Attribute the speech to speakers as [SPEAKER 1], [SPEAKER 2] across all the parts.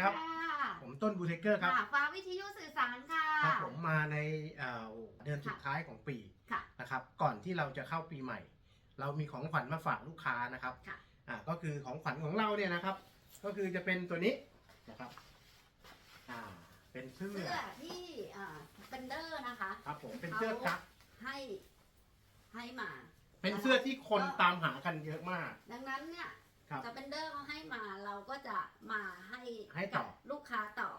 [SPEAKER 1] ครับ
[SPEAKER 2] ค่ะ
[SPEAKER 1] ผมต้นบูเทเกอร์ครับ
[SPEAKER 2] ค่ะฟ้าวิทยุสื่อสารค่ะ
[SPEAKER 1] ครับผมมาในเอ่อเดือนสุดท้ายของปี
[SPEAKER 2] ค่ะ
[SPEAKER 1] นะครับก่อนที่เราจะเข้าปีใหม่ เรามีของขวัญมาฝากลูกค้านะครับ
[SPEAKER 2] ค่ะ
[SPEAKER 1] อ่าก็คือของขวัญของเราเนี่ยนะครับ ก็คือจะเป็นตัวนี้นะครับอ่าเป็นเสื้อ
[SPEAKER 2] เสื้อที่อ่าเป็นเดอร์นะคะ
[SPEAKER 1] ครับผมเป็นเสื้อกั๊ก
[SPEAKER 2] ให้ให้มา
[SPEAKER 1] เป็นเสื้อที่คนตามหากันเยอะมาก
[SPEAKER 2] ดังนั้นเนี่ย
[SPEAKER 1] ครับ
[SPEAKER 2] สเปนเดอร์เขาให้มาเราก็จะมาให้
[SPEAKER 1] ให้ต่อ
[SPEAKER 2] กับลูกค้าต่อ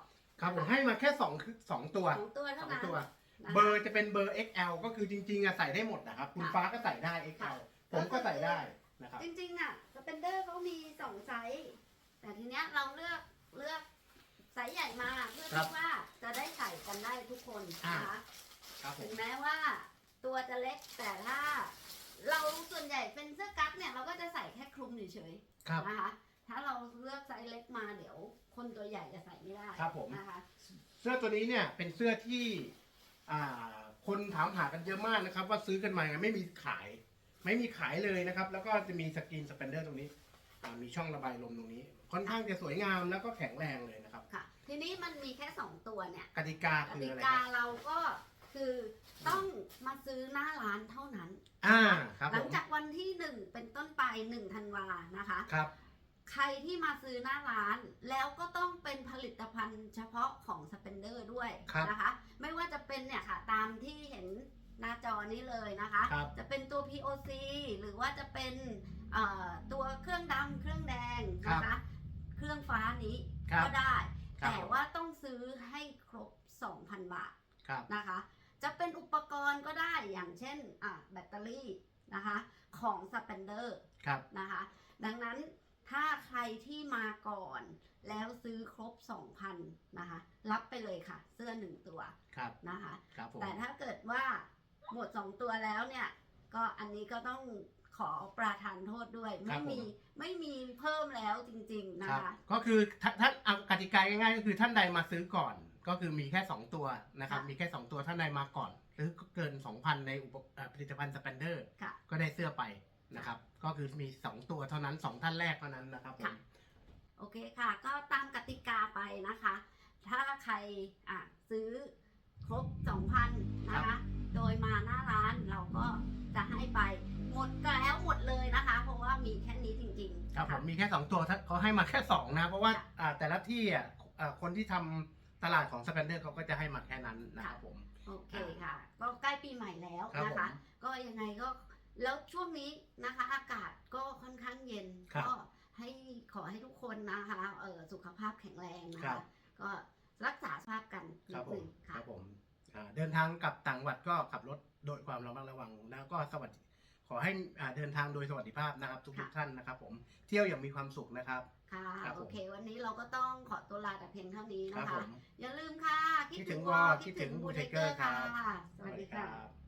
[SPEAKER 1] ครับผมให้มาแค่สองคือสองตัว
[SPEAKER 2] สองตัว
[SPEAKER 1] ส
[SPEAKER 2] เท่า
[SPEAKER 1] อง
[SPEAKER 2] นั้น
[SPEAKER 1] ตัว
[SPEAKER 2] นะคะ
[SPEAKER 1] เบอร์จะเป็นเบอร์ XL ก็คือจริงๆอะใส่ได้หมดนะครับ คุณ
[SPEAKER 2] ค่ะ
[SPEAKER 1] ฟ้าก็ใส่ได้ XL ผมก็ใส่ได้นะครับ
[SPEAKER 2] จริงๆอะสเปนเดอร์เขามีสองไซส์แต่ทีเนี้ยเราเลือกเลือกไซส์ใหญ่มาเพื่อ
[SPEAKER 1] ครับ
[SPEAKER 2] ที่ว่าจะได้ใส่กันได้ทุกคนนะคะ
[SPEAKER 1] ครับผ
[SPEAKER 2] ถึ
[SPEAKER 1] ม
[SPEAKER 2] งแม้ว่าตัวจะเล็กแต่ถ้า เราส่วนใหญ่เป็นเสื้อกั๊กเนี่ยเราก็จะใส่แค่คลุมเฉย
[SPEAKER 1] ครับ
[SPEAKER 2] ๆนะคะ ถ้าเราเลือกไซส์เล็กมาเดี๋ยว คนตัวใหญ่จะใส่ไม่ได้
[SPEAKER 1] ครับผม
[SPEAKER 2] นะคะ
[SPEAKER 1] เสื้อตัวนี้เนี่ยเป็นเสื้อที่อ่าคนถามหากันเยอะมากนะครับ ว่าซื้อกันมาไม่มีขาย ไม่มีขายเลยนะครับ แล้วก็จะมีสกรีนสเปนเดอร์ตรงนี้อ่ามีช่องระบายลมตรงนี้ ค่อนข้างจะสวยงามแล้วก็แข็งแรงเลยนะครับ
[SPEAKER 2] ค่ะ ทีนี้มันมีแค่สองตัวเนี่ย
[SPEAKER 1] กติกากคือ
[SPEAKER 2] ติ
[SPEAKER 1] อะไร
[SPEAKER 2] กา
[SPEAKER 1] ครับ
[SPEAKER 2] เราก็คือต้องมาซื้อหน้าร้านเท่านั้น
[SPEAKER 1] อ่าครับ
[SPEAKER 2] หลั
[SPEAKER 1] ผ
[SPEAKER 2] ง
[SPEAKER 1] ม
[SPEAKER 2] จากวันที่หนึ่งเป็นต้นไปหนึ่งธันวานะคะ
[SPEAKER 1] ครับ
[SPEAKER 2] ใครที่มาซื้อหน้าร้านแล้วก็ต้องเป็นผลิตภัณฑ์เฉพาะของสเปนเดอร์ด้วย
[SPEAKER 1] ครับ
[SPEAKER 2] นะคะ ไม่ว่าจะเป็นเนี่ยค่ะ ตามที่เห็นหน้าจอนี้เลยนะคะ
[SPEAKER 1] ครับ
[SPEAKER 2] จะเป็นตัว POC หรือว่าจะเป็นเอ่อตัวเครื่องดำเครื่องแดงนะคะ เครื่องฟ้านี้
[SPEAKER 1] ครับ
[SPEAKER 2] ก็ได้
[SPEAKER 1] ครับ
[SPEAKER 2] แต่ว่าต้องซื้อให้ครบ 2,000 บาท
[SPEAKER 1] ครับ
[SPEAKER 2] นะคะ จะเป็นอุปกรณ์ก็ได้อย่างเช่นอะแบตเตอรี่นะคะ ของสเปนเดอร์
[SPEAKER 1] ครับ
[SPEAKER 2] นะคะ ดังนั้นถ้าใครที่มาก่อน แล้วซื้อครบ 2,000นะคะ รับไปเลยค่ะ เสื้ อหนึ่งตัว
[SPEAKER 1] ครับ
[SPEAKER 2] นะคะ
[SPEAKER 1] ครับผม
[SPEAKER 2] แต่ถ้าเกิดว่าหมด2ตัวแล้วเนี่ยก็อันนี้ก็ต้องขอประทานโทษด้วย ไม่มีไม่มีเพิ่มแล้วจริง ๆ นะ
[SPEAKER 1] ครับ
[SPEAKER 2] คะ
[SPEAKER 1] ก็คือท่านท่านเอากติกาง่ายๆก็คือท่านใดมาซื้อก่อน ก็คือมีแค่ 2 ตัวนะครับ
[SPEAKER 2] ค่ะ
[SPEAKER 1] มีแค่ 2 ตัวท่านใดมาก่อน หรือเกิน 2,000 ในอุปเอ่อผลิตภัณฑ์สเปนเดอร์
[SPEAKER 2] ค่ะ
[SPEAKER 1] ก็ได้เสื้อไปนะครับ ก็คือมี 2 ตัวเท่านั้น 2 ท่านแรกเท่านั้นนะครับผม
[SPEAKER 2] ค่ะโอเคค่ะ ก็ตามกติกาไปนะคะ ถ้าใครอะซื้อครบ 2,000 นะคะ โดยมาหน้าร้านเราก็จะให้ไปหมดก็แล้วหมดเลยนะคะ เพราะว่ามีแค่นี้จริงๆ
[SPEAKER 1] ครับผมะมีแค่ 2 ตัวท่านเขาให้มาแค่ 2 นะ เพราะว่า
[SPEAKER 2] ค่ะ
[SPEAKER 1] อ่าแต่ละที่อะอ่าคนที่ทำตลาดของสเปนเดอร์เขาก็จะให้มาแค่นั้นนะครับผม
[SPEAKER 2] โอเคค่ะ ก็ใกล้ปีใหม่แล้ว
[SPEAKER 1] ครับ
[SPEAKER 2] นะคะ
[SPEAKER 1] ผม
[SPEAKER 2] ก็ยังไงก็แล้วช่วงนี้นะคะ อากาศก็ค่อนข้างเย็น
[SPEAKER 1] ครับ
[SPEAKER 2] ก็ให้ขอให้ทุกคนนะคะเออสุขภาพแข็งแรงนะ
[SPEAKER 1] ครั
[SPEAKER 2] คะ
[SPEAKER 1] บ
[SPEAKER 2] ก็
[SPEAKER 1] เดินทางกลับต่างจังหวัดก็ขับรถโดยความระมัดระวังแล้วก็สวัสดีขอให้อ่าเดินทางโดยสวัสดิภาพนะครับ ทุก
[SPEAKER 2] ค่ะ
[SPEAKER 1] ๆท่านนะครับ ผมเที่ยวอย่างมีความสุขนะครับ
[SPEAKER 2] ค่ะ
[SPEAKER 1] ครับผม
[SPEAKER 2] โอเค วันนี้เราก็ต้องขอตัวลาแต่เพียงเท่านี้
[SPEAKER 1] ครั
[SPEAKER 2] นะ
[SPEAKER 1] บผ
[SPEAKER 2] คะ
[SPEAKER 1] ม
[SPEAKER 2] อย่าลืมค่ะ
[SPEAKER 1] คิดถึงวอคิดถึงบูเทเกอร์ครับ
[SPEAKER 2] สวัสดีค่ะ
[SPEAKER 1] รับ